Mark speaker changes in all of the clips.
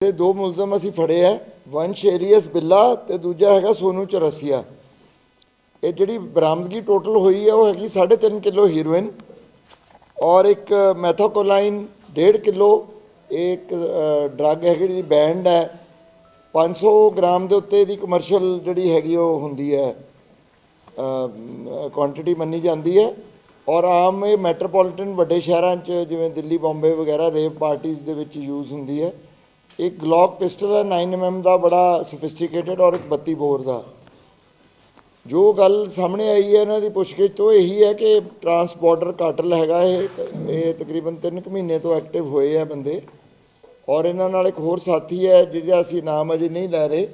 Speaker 1: ਤੇ ਦੋ ਮੁਲਜ਼ਮ ਅਸੀਂ ਫੜੇ ਆ ਵਨ ਸ਼ੇਰੀਅਸ ਬਿੱਲਾ ਤੇ ਦੂਜਾ ਹੈਗਾ ਸੋਨੂ ਚਰਸੀਆ। ਇਹ ਜਿਹੜੀ ਬਰਾਮਦਗੀ ਟੋਟਲ ਹੋਈ ਹੈ ਉਹ ਹੈਗੀ 3.5 ਕਿਲੋ ਹੀਰੋਇਨ ਔਰ ਇੱਕ ਮੈਥੋਕੋਲਾਈਨ 1.5 ਕਿਲੋ, ਇਹ ਇੱਕ ਡਰੱਗ ਹੈਗੀ ਜਿਹੜੀ ਬੈਂਡ ਹੈ। 500 ਗ੍ਰਾਮ ਦੇ ਉੱਤੇ ਇਹਦੀ ਕਮਰਸ਼ੀਅਲ ਜਿਹੜੀ ਹੈਗੀ ਉਹ ਹੁੰਦੀ ਹੈ ਕੁਆਂਟੀਟੀ ਮੰਨੀ ਜਾਂਦੀ ਹੈ। ਔਰ ਆਮ ਇਹ ਮੈਟਰੋਪੋਲੀਟਨ ਵੱਡੇ ਸ਼ਹਿਰਾਂ 'ਚ ਜਿਵੇਂ ਦਿੱਲੀ, ਬੰਬੇ ਵਗੈਰਾ ਰੇਵ ਪਾਰਟੀਆਂ ਦੇ ਵਿੱਚ ਯੂਜ਼ ਹੁੰਦੀ ਹੈ। ਇੱਕ ਗਲੌਕ ਪਿਸਟਲ ਹੈ 9 mm ਦਾ, ਬੜਾ ਸੋਫਿਸਟੀਕੇਟਡ ਔਰ ਇੱਕ 32 ਬੋਰ ਦਾ। ਜੋ ਗੱਲ ਸਾਹਮਣੇ ਆਈ ਹੈ, ਇਹਨਾਂ ਦੀ ਪੁੱਛਗਿੱਛ ਤੋਂ ਇਹੀ ਹੈ ਕਿ ਟਰਾਂਸਪੋਰਟਰ ਕਾਟਲ ਹੈਗਾ ਇਹ ਇਹ ਤਕਰੀਬਨ 3 ਕੁ ਮਹੀਨੇ ਤੋਂ ਐਕਟਿਵ ਹੋਏ ਆ ਬੰਦੇ। ਔਰ ਇਹਨਾਂ ਨਾਲ ਇੱਕ ਹੋਰ ਸਾਥੀ ਹੈ, ਜਿਹਦਾ ਅਸੀਂ ਨਾਮ ਅਜੇ ਨਹੀਂ ਲੈ ਰਹੇ,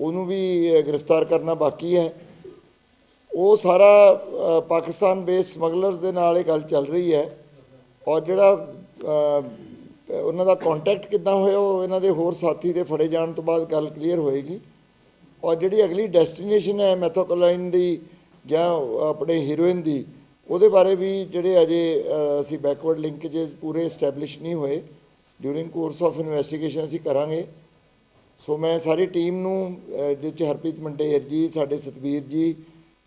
Speaker 1: ਉਹਨੂੰ ਵੀ ਗ੍ਰਿਫਤਾਰ ਕਰਨਾ ਬਾਕੀ ਹੈ। ਉਹ ਸਾਰਾ ਪਾਕਿਸਤਾਨ ਬੇਸ ਸਮਗਲਰਸ ਦੇ ਨਾਲ ਇਹ ਗੱਲ ਚੱਲ ਰਹੀ ਹੈ। ਔਰ ਜਿਹੜਾ ਉਹਨਾਂ ਦਾ ਕੰਟੈਕਟ ਕਿੱਦਾਂ ਹੋਇਆ ਉਹ ਇਹਨਾਂ ਦੇ ਹੋਰ ਸਾਥੀ ਦੇ ਫੜੇ ਜਾਣ ਤੋਂ ਬਾਅਦ ਗੱਲ ਕਲੀਅਰ ਹੋਏਗੀ। ਔਰ ਜਿਹੜੀ ਅਗਲੀ ਡੈਸਟੀਨੇਸ਼ਨ ਹੈ ਮੈਥੋਕੋਲਾਈਨ ਦੀ ਜਾਂ ਆਪਣੇ ਹੀਰੋਇਨ ਦੀ ਉਹਦੇ ਬਾਰੇ ਵੀ ਜਿਹੜੇ ਅਜੇ ਅਸੀਂ ਬੈਕਵਰਡ ਲਿੰਕੇजेस ਪੂਰੇ ਐਸਟੈਬਲਿਸ਼ ਨਹੀਂ ਹੋਏ। ਡਿਊਰਿੰਗ ਕੋਰਸ ਆਫ ਇਨਵੈਸਟੀਗੇਸ਼ਨ ਅਸੀਂ ਕਰਾਂਗੇ। ਸੋ ਮੈਂ ਸਾਰੀ ਟੀਮ ਨੂੰ ਜਿਸ 'ਚ ਹਰਪ੍ਰੀਤ ਮੰਡੇਰ ਜੀ ਸਾਡੇ ਸਤਵੀਰ ਜੀ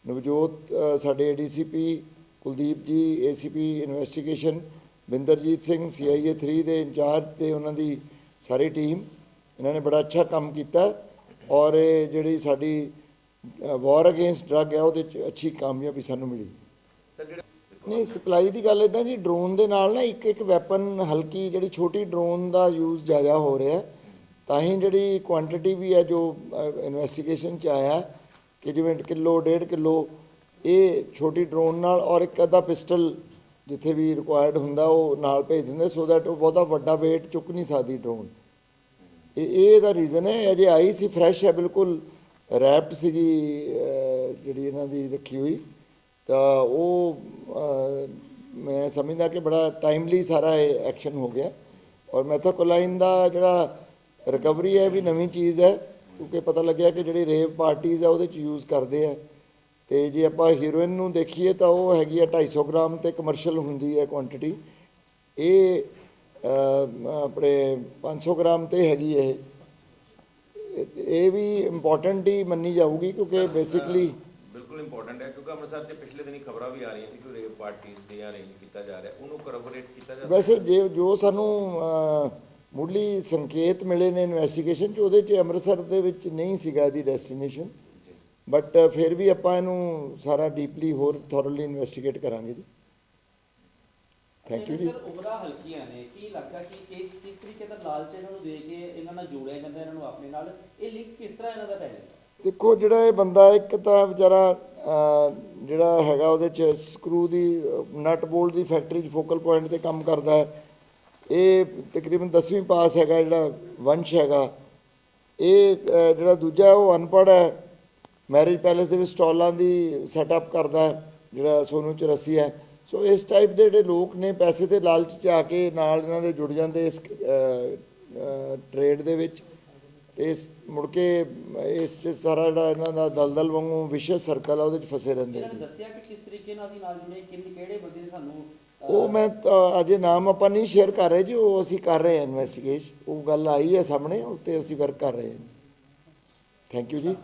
Speaker 1: ਨਵਜੋਤ ਅ, ਸਾਡੇ ADCP Kuldeep ji ACP investigation Binderjit Singh CIA 3 ਦੇ ਇੰਚਾਰਜ ਤੇ ਉਹਨਾਂ ਦੀ ਸਾਰੀ ਟੀਮ ਇਹਨਾਂ ਨੇ ਬੜਾ ਅੱਛਾ ਕੰਮ ਕੀਤਾ ਔਰ ਇਹ ਜਿਹੜੀ ਸਾਡੀ ਵਾਰ ਅਗੇਂਸਟ ਡਰੱਗ ਹੈ ਉਹਦੇ 'ਚ ਅੱਛੀ ਕਾਮਯਾਬੀ ਸਾਨੂੰ ਮਿਲੀ ਨਹੀਂ ਸਪਲਾਈ ਦੀ ਗੱਲ ਇਦਾਂ ਜੀ ਡਰੋਨ ਦੇ ਨਾਲ ਨਾ ਇੱਕ ਇੱਕ ਵੈਪਨ ਹਲਕੀ ਜਿਹੜੀ ਛੋਟੀ ਡਰੋਨ ਦਾ ਯੂਜ਼ ਜ਼ਿਆਦਾ ਹੋ ਰਿਹਾ। ਤਾਂ ਹੀ ਜਿਹੜੀ ਕੁਆਂਟੀਟੀ ਵੀ ਹੈ ਜੋ ਇਨਵੈਸਟੀਗੇਸ਼ਨ ਚ ਆਇਆ ਕਿ ਜਿਵੇਂ ਕਿਲੋ ਡੇਢ ਕਿਲੋ ਇਹ ਛੋਟੀ ਡਰੋਨ ਨਾਲ ਔਰ ਇੱਕ ਅੱਧਾ ਪਿਸਟਲ ਜਿੱਥੇ ਵੀ ਰਿਕੁਆਇਰਡ ਹੁੰਦਾ, ਉਹ ਨਾਲ ਭੇਜ ਦਿੰਦੇ ਸੋ ਦੈਟ ਉਹ ਬਹੁਤਾ ਵੱਡਾ weight ਚੁੱਕ ਨਹੀਂ ਸਕਦੀ ਡਰੋਨ ਇਹ ਇਹ ਇਹਦਾ ਰੀਜ਼ਨ ਹੈ, ਅਜੇ ਆਈ ਸੀ ਫਰੈਸ਼ ਹੈ, ਬਿਲਕੁਲ ਰੈਪਡ ਸੀਗੀ ਜਿਹੜੀ ਇਹਨਾਂ ਦੀ ਰੱਖੀ ਹੋਈ। ਤਾਂ ਉਹ ਮੈਂ ਸਮਝਦਾ ਕਿ ਬੜਾ ਟਾਈਮਲੀ ਸਾਰਾ ਇਹ ਐਕਸ਼ਨ ਹੋ ਗਿਆ। ਔਰ ਮੈਥੋਕੋਲਾਈਨ ਦਾ ਜਿਹੜਾ ਰਿਕਵਰੀ ਹੈ, ਇਹ ਵੀ ਨਵੀਂ ਚੀਜ਼ ਹੈ, ਕਿਉਂਕਿ ਪਤਾ ਲੱਗਿਆ ਕਿ ਜਿਹੜੀ ਰੇਵ ਪਾਰਟੀਆਂ ਆ, ਉਹਦੇ ਚ ਯੂਜ਼ ਕਰਦੇ ਆ। ਤੇ ਜੇ ਆਪਾਂ ਹੀਰੋਇਨ ਨੂੰ ਦੇਖੀਏ ਤਾਂ ਉਹ ਹੈਗੀ ਆ 250 ਗ੍ਰਾਮ ਤੇ ਕਮਰਸ਼ੀਅਲ ਹੁੰਦੀ ਹੈ ਕੁਆਂਟੀਟੀ ਇਹ ਆਪਣੇ 500 ਗ੍ਰਾਮ ਤੇ ਹੈਗੀ ਇਹ। ਇਹ- ਵੀ ਇੰਪੋਰਟੈਂਟ ਹੀ ਮੰਨੀ ਜਾਊਗੀ ਕਿਉਂਕਿ ਬੇਸਿਕਲੀ
Speaker 2: ਬਿਲਕੁਲ ਇੰਪੋਰਟੈਂਟ ਹੈ ਕਿਉਂਕਿ ਅੰਮ੍ਰਿਤਸਰ 'ਚ ਪਿਛਲੇ ਦਿਨੀ ਖਬਰਾਂ ਵੀ ਆ ਰਹੀਆਂ ਸੀ ਕਿ ਰੇਪ ਪਾਰਟੀਆਂ ਦੇ ਅਰੇਂਜ ਕੀਤਾ ਜਾ ਰਿਹਾ ਉਹਨੂੰ ਕਰੋਬੋਰੇਟ ਕੀਤਾ ਜਾ
Speaker 1: ਵੈਸੇ ਜੇ ਜੋ ਸਾਨੂੰ ਮੁੱਢਲੀ ਸੰਕੇਤ ਮਿਲੇ ਨੇ ਇਨਵੈਸਟੀਗੇਸ਼ਨ ਚ ਉਹਦੇ ਚ ਅੰਮ੍ਰਿਤਸਰ ਦੇ ਵਿੱਚ ਨਹੀਂ ਸੀਗਾ ਇਹਦੀ ਡੈਸਟੀਨੇਸ਼ਨ ਬਟ ਫਿਰ ਵੀ ਆਪਾਂ ਇਹਨੂੰ ਸਾਰਾ ਡੀਪਲੀ ਹੋਰ ਥੋਰਲੀ ਇਨਵੈਸਟੀਗੇਟ ਕਰਾਂਗੇ ਜੀ। ਥੈਂਕ ਯੂ ਜੀ।
Speaker 3: ਸਰ ਉਮਰਾਂ ਹਲਕੀਆਂ ਨੇ। ਕੀ ਲੱਗਦਾ ਕਿ ਕਿਸ ਕਿਸ ਤਰੀਕੇ ਦਾ ਲਾਲਚ ਇਹਨਾਂ ਨੂੰ ਦੇ ਕੇ ਇਹਨਾਂ ਨਾਲ ਜੋੜਿਆ ਜਾਂਦਾ ਇਹਨਾਂ ਨੂੰ ਆਪਣੇ ਨਾਲ? ਇਹ ਲਿੰਕ ਕਿਸ ਤਰ੍ਹਾਂ ਇਹਨਾਂ ਦਾ ਪੈ ਜਾਂਦਾ?
Speaker 1: ਦੇਖੋ ਜਿਹੜਾ ਇਹ ਬੰਦਾ ਇੱਕ ਤਾਂ ਵਿਚਾਰਾ ਜਿਹੜਾ ਹੈਗਾ ਉਹਦੇ ਚ ਸਕਰੂ ਦੀ ਨਟ ਬੋਲਟ ਦੀ ਫੈਕਟਰੀ 'ਚ ਫੋਕਲ ਪੁਆਇੰਟ ਤੇ ਕੰਮ ਕਰਦਾ ਹੈ। ਇਹ ਤਕਰੀਬਨ 10ਵੀਂ ਪਾਸ ਹੈਗਾ ਜਿਹੜਾ ਵੰਸ਼ ਹੈਗਾ। ਇਹ ਜਿਹੜਾ ਦੂਜਾ ਉਹ ਅਨਪੜ੍ਹ ਹੈ। ਮੈਰਿਜ ਪੈਲੇਸ ਦੇ ਵਿੱਚ ਸਟਾਲਾਂ ਦੀ ਸੈਟਅਪ ਕਰਦਾ ਜਿਹੜਾ ਸੋਨੂ ਚਰਸੀ ਹੈ। ਸੋ ਇਸ ਟਾਈਪ ਦੇ ਜਿਹੜੇ ਲੋਕ ਨੇ ਪੈਸੇ ਦੇ ਲਾਲਚ ਚ ਆ ਕੇ ਨਾਲ ਇਹਨਾਂ ਦੇ ਜੁੜ ਜਾਂਦੇ ਇਸ ਟ੍ਰੇਡ ਦੇ ਵਿੱਚ। ਤੇ ਇਸ ਮੁੜ ਕੇ ਇਸ ਚ ਸਾਰਾ ਜਿਹੜਾ ਇਹਨਾਂ ਦਾ ਦਲਦਲ ਵਾਂਗੂ ਵਿਸ਼ਵ ਸਰਕਲ ਆ ਉਹਦੇ ਚ ਫਸੇ ਰਹਿੰਦੇ ਨੇ।
Speaker 3: ਦੱਸਿਆ ਕਿ ਕਿਸ ਤਰੀਕੇ ਨਾਲ ਅਸੀਂ ਨਾਲ ਜੁੜੇ ਕਿੰਨੇ ਕਿਹੜੇ ਬੰਦੇ ਨੇ ਸਾਨੂੰ
Speaker 1: ਉਹ ਮੈਂ ਅਜੇ ਨਾਮ ਆਪਾਂ ਨਹੀਂ ਸ਼ੇਅਰ ਕਰ ਰਹੇ ਜੀ ਉਹ ਅਸੀਂ ਕਰ ਰਹੇ ਹਾਂ ਇਨਵੈਸਟੀਗੇਸ਼ਨ ਉਹ ਗੱਲ ਆਈ ਹੈ ਸਾਹਮਣੇ ਉਹ ਤੇ ਅਸੀਂ ਵਰਕ ਕਰ ਰਹੇ ਹਾਂ। ਥੈਂਕ ਯੂ ਜੀ।